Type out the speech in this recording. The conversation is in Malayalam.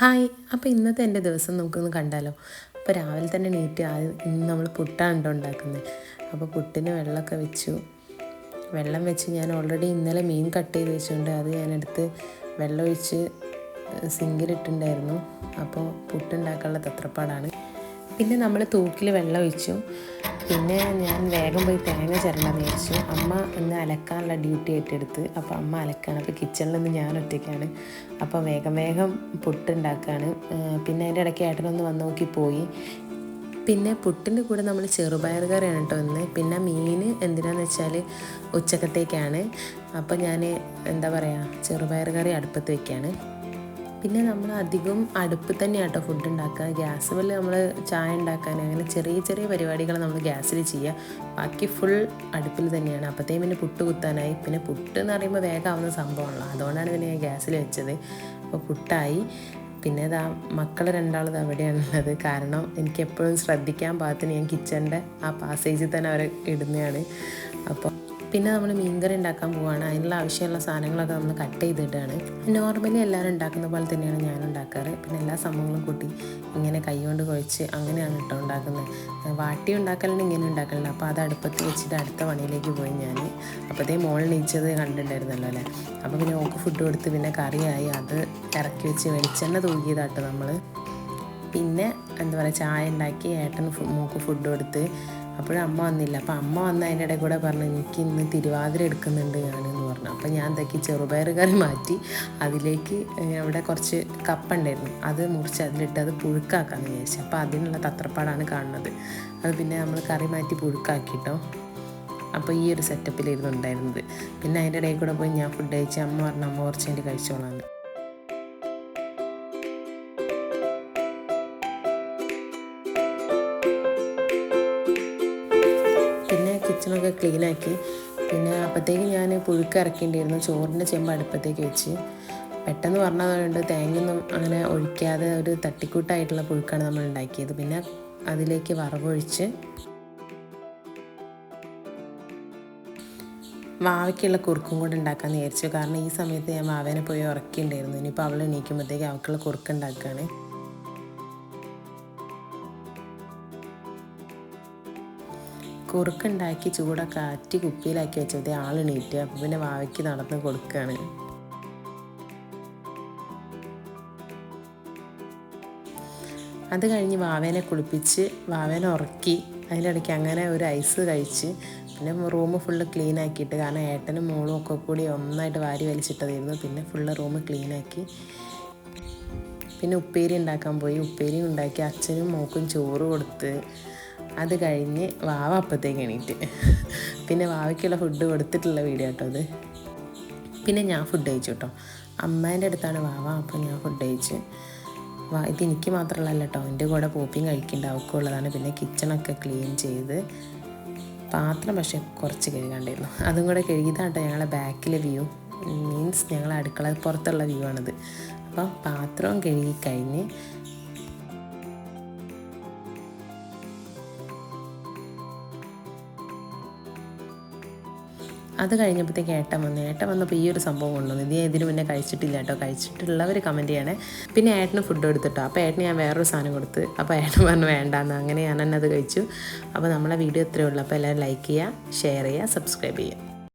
ഹായ് അപ്പോൾ ഇന്നത്തെ എന്റെ ദിവസം നമുക്കൊന്ന് കണ്ടാലോ? അപ്പോൾ രാവിലെ തന്നെ നീറ്റ് ഇന്ന് നമ്മൾ പുട്ടാണ് ഉണ്ടാക്കുന്നത്. അപ്പോൾ പുട്ടിന് വെള്ളമൊക്കെ വെച്ചു. വെള്ളം വെച്ച് ഞാൻ ഓൾറെഡി ഇന്നലെ മീൻ കട്ട് ചെയ്ത് വെച്ചുകൊണ്ട് അത് ഞാനെടുത്ത് വെള്ളമൊഴിച്ച് സിങ്കിലിട്ടുണ്ടായിരുന്നു അപ്പോൾ പുട്ടുണ്ടാക്കാനുള്ള തത്രപ്പാടാണ്. പിന്നെ നമ്മൾ തൂക്കിൽ വെള്ളം ഒഴിച്ചു. പിന്നെ ഞാൻ വേഗം പോയി തേങ്ങ ചിരണ്ടാൻ വിചാരിച്ചു. അമ്മ ഇന്ന് അലക്കാനുള്ള ഡ്യൂട്ടി ഏറ്റെടുത്ത്. അപ്പോൾ അമ്മ അലക്കാണ്. അപ്പോൾ കിച്ചണിൽ നിന്ന് ഞാൻ ഒറ്റയ്ക്കാണ്. അപ്പോൾ വേഗം വേഗം പുട്ടുണ്ടാക്കുകയാണ് പിന്നെ അതിന്റെ ഇടയ്ക്ക് ഏട്ടനൊന്ന് വന്ന് നോക്കി പോയി. പിന്നെ പുട്ടിന്റെ കൂടെ നമ്മൾ ചെറുപയർ കറിയാണ് കേട്ടോ ഇന്ന്. പിന്നെ മീൻ എന്തിനാന്ന് വെച്ചാൽ ഉച്ചക്കത്തേക്കാണ്. അപ്പോൾ ഞാൻ എന്താ പറയുക ചെറുപയർ കറി അടുപ്പത്ത് വയ്ക്കുകയാണ് പിന്നെ നമ്മൾ അധികം അടുപ്പ് തന്നെയാണ് കേട്ടോ ഫുഡ് ഉണ്ടാക്കുക. ഗ്യാസ് വല്ല നമ്മൾ ചായ ഉണ്ടാക്കാൻ അങ്ങനെ ചെറിയ ചെറിയ പരിപാടികൾ നമ്മൾ ഗ്യാസിൽ ചെയ്യുക ബാക്കി ഫുൾ അടുപ്പിൽ തന്നെയാണ്. അപ്പോഴത്തേക്കും പിന്നെ പുട്ട് കുത്താനായി. പിന്നെ പുട്ട് എന്ന് പറയുമ്പോൾ വേഗമാവുന്ന സംഭവമാണല്ലോ. അതുകൊണ്ടാണ് പിന്നെ ഞാൻ ഗ്യാസിൽ വെച്ചത്. അപ്പോൾ പുട്ടായി. പിന്നെ ഇതാ മക്കൾ രണ്ടാളത് അവിടെയാണുള്ളത് കാരണം എനിക്ക് എപ്പോഴും ശ്രദ്ധിക്കാൻ പാകത്തിന് ഞാൻ കിച്ചണിന്റെ ആ പാസേജിൽ തന്നെ അവരെ ഇടുന്നതാണ്. അപ്പോൾ പിന്നെ നമ്മൾ മീൻകറി ഉണ്ടാക്കാൻ പോവുകയാണ് അതിനുള്ള ആവശ്യമുള്ള സാധനങ്ങളൊക്കെ നമ്മൾ കട്ട് ചെയ്തിട്ടാണ്. നോർമലി എല്ലാവരും ഉണ്ടാക്കുന്ന പോലെ തന്നെയാണ് ഞാൻ ഉണ്ടാക്കാറ്. പിന്നെ എല്ലാ സംഭവങ്ങളും കൂട്ടി ഇങ്ങനെ കൈകൊണ്ട് കുഴച്ച് അങ്ങനെയാണ് കേട്ടോ ഉണ്ടാക്കുന്നത്. വാട്ടി ഉണ്ടാക്കലുണ്ട് ഇങ്ങനെ ഉണ്ടാക്കലുണ്ട് അപ്പോൾ അത് അടുപ്പത്ത് വെച്ചിട്ട് അടുത്ത പണിയിലേക്ക് പോയി ഞാൻ അപ്പോഴത്തേ മോൾ നീച്ചത് കണ്ടിട്ടുണ്ടായിരുന്നല്ലോ അല്ലേ? അപ്പോൾ പിന്നെ ഓക്ക് ഫുഡ് കൊടുത്ത് പിന്നെ കറിയായി. അത് ഇറക്കി വെച്ച് വെളിച്ചെണ്ണ തൂക്കിയതാട്ടോ നമ്മൾ പിന്നെ എന്താ പറയുക ചായ ഉണ്ടാക്കി ഏട്ടന് മൂക്ക് ഫുഡ് കൊടുത്ത്. അപ്പോഴും അമ്മ വന്നില്ല. അപ്പോൾ അമ്മ വന്ന അതിന്റെ ഇടയിൽ കൂടെ പറഞ്ഞു എനിക്ക് ഇന്ന് തിരുവാതിര എടുക്കുന്നുണ്ട് ഞാനെന്ന് പറഞ്ഞു. അപ്പോൾ ഞാൻ എന്തൊക്കെ ചെറുപയർ കറി മാറ്റി അതിലേക്ക് അവിടെ കുറച്ച് കപ്പുണ്ടായിരുന്നു അത് മുറിച്ച് അതിലിട്ട് അത് പുഴുക്കാക്കാന്ന് വിചാരിച്ചു. അപ്പോൾ അതിനുള്ള തത്രപ്പാടാണ് കാണുന്നത്. അത് പിന്നെ നമ്മൾ കറി മാറ്റി പുഴുക്കാക്കിട്ടോ. അപ്പോൾ ഈ ഒരു സെറ്റപ്പിലായിരുന്നു ഉണ്ടായിരുന്നത്. പിന്നെ അതിന്റെ ഇടയിൽ കൂടെ പോയി ഞാൻ ഫുഡ് കഴിച്ച് അമ്മ പറഞ്ഞു അമ്മ കുറച്ച് അതിന്റെ കഴിച്ചോളാം കിച്ചണൊക്കെ ക്ലീനാക്കി. പിന്നെ അപ്പോഴത്തേക്ക് ഞാൻ പുഴുക്ക് ഇറക്കേണ്ടിയിരുന്നു ചോറിന്റെ ചെമ്പ് അടുപ്പത്തേക്ക് വെച്ച്. പെട്ടെന്ന് പറഞ്ഞതുകൊണ്ട് തേങ്ങയൊന്നും അങ്ങനെ ഒഴിക്കാതെ ഒരു തട്ടിക്കൂട്ടായിട്ടുള്ള പുഴുക്കാണ് നമ്മൾ ഉണ്ടാക്കിയത്. പിന്നെ അതിലേക്ക് വറവൊഴിച്ച് വാവയ്ക്കുള്ള കുറുക്കും കൂടെ ഉണ്ടാക്കാമെന്ന് വിചാരിച്ചു. കാരണം ഈ സമയത്ത് ഞാൻ വാവേനെ പോയി ഉറക്കിയിട്ടുണ്ടായിരുന്നു ഇനിയിപ്പോൾ അവൾ എണീക്കുമ്പോഴത്തേക്ക് അവൾക്കുള്ള കുറുക്ക് കുറുക്കുണ്ടാക്കി ചൂടൊക്കെ ആറ്റി കുപ്പിയിലാക്കി വെച്ചത് ആൾ എണീറ്റ് അപ്പം പിന്നെ വാവയ്ക്ക് നടന്ന് കൊടുക്കുകയാണ് അത് കഴിഞ്ഞ് വാവേനെ കുളിപ്പിച്ച് വാവേനെ ഉറക്കി. അതിനിടയ്ക്ക് അങ്ങനെ ഒരു ഐസ് കഴിച്ച് പിന്നെ റൂം ഫുള്ള് ക്ലീൻ ആക്കിയിട്ട് കാരണം ഏട്ടനും മോളും ഒക്കെ കൂടി ഒന്നായിട്ട് വാരി വലിച്ചിട്ടതായിരുന്നു. പിന്നെ ഫുള്ള് റൂം ക്ലീൻ ആക്കി. പിന്നെ ഉപ്പേരി ഉണ്ടാക്കാൻ പോയി. ഉപ്പേരി ഉണ്ടാക്കി. അച്ഛനും മോക്കും ചോറ് കൊടുത്ത്. അത് കഴിഞ്ഞ് വാവ അപ്പത്തേക്ക് എണീറ്റ്. പിന്നെ വാവയ്ക്കുള്ള ഫുഡ് കൊടുത്തിട്ടുള്ള വീഡിയോ കേട്ടോ അത്. പിന്നെ ഞാൻ ഫുഡ് കഴിച്ചു കേട്ടോ അമ്മേന്റെ അടുത്താണ് വാവ അപ്പോൾ ഞാൻ ഫുഡ് കഴിച്ച്. വാ ഇത് എനിക്ക് മാത്രമല്ല കേട്ടോ എന്റെ കൂടെ പോപ്പിയും കഴിക്കേണ്ട അവക്കുള്ളതാണ് പിന്നെ കിച്ചണൊക്കെ ക്ലീൻ ചെയ്ത് പാത്രം പക്ഷേ കുറച്ച് കഴുകാണ്ടായിരുന്നു. അതും കൂടെ കഴുകിയതാട്ടോ ഞങ്ങളുടെ ബാക്കിലെ വ്യൂ മീൻസ് ഞങ്ങൾ അടുക്കള പുറത്തുള്ള വ്യൂ ആണിത്. അപ്പം പാത്രവും കഴുകി കഴിഞ്ഞ് അത് കഴിഞ്ഞപ്പോഴത്തേക്ക് ഏട്ടൻ വന്നു. ഏട്ടൻ വന്നപ്പോൾ ഈ ഒരു സംഭവം കൊണ്ടുവന്നു. ഇത് ഇതിന് മുന്നേ കഴിച്ചിട്ടില്ല കേട്ടോ. കഴിച്ചിട്ടുള്ളവർ കമന്റ് ചെയ്യണേ. പിന്നെ ഏട്ടന് ഫുഡ് എടുത്തിട്ടോ. അപ്പോൾ ഏട്ടന് ഞാൻ വേറൊരു സാധനം കൊടുത്ത്. അപ്പോൾ ഏട്ടൻ പറഞ്ഞു വേണ്ടാന്ന്. അങ്ങനെ ഞാൻ തന്നെ അത് കഴിച്ചു. അപ്പോൾ നമ്മളെ വീഡിയോ ഇത്രയേ ഉള്ളൂ. അപ്പോൾ എല്ലാവരും ലൈക്ക് ചെയ്യുക ഷെയർ ചെയ്യുക സബ്സ്ക്രൈബ് ചെയ്യുക.